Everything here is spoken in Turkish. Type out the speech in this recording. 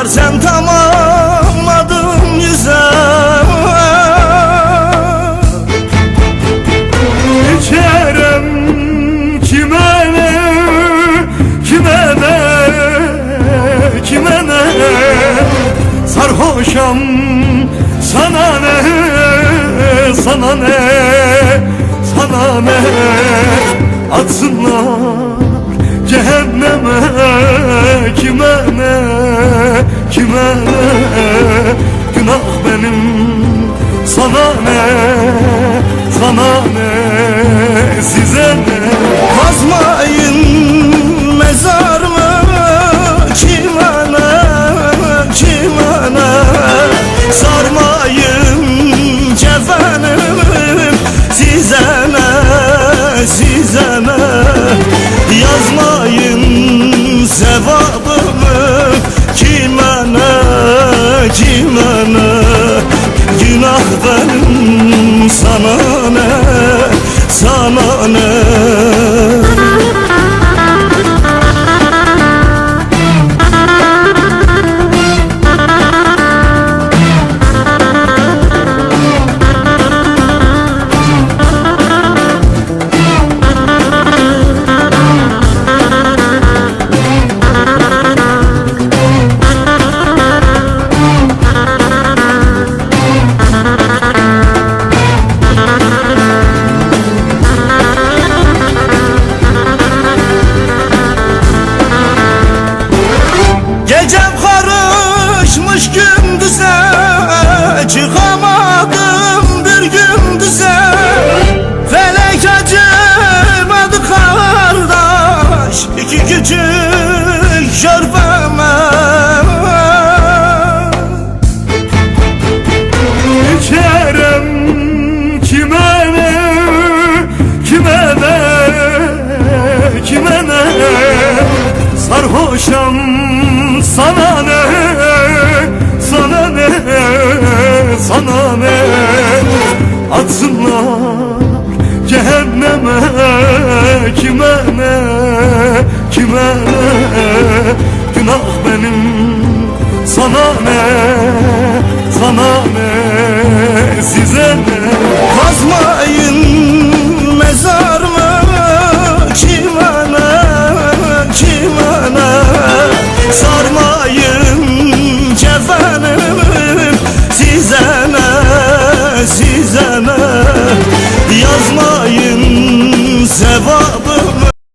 Dersen tamam adım yüze İçerim kime ne Kime ne Kime ne. Sarhoşam sana ne Sana ne Sana ne. kime? küçük şarfama Kerem kime ne, kime ne, kime ne. Sarhoşam sana ne, sana ne, sana ne. Atsınlar cehenneme kime ne kime? Günah benim sana ne? Sana ne? Size ne?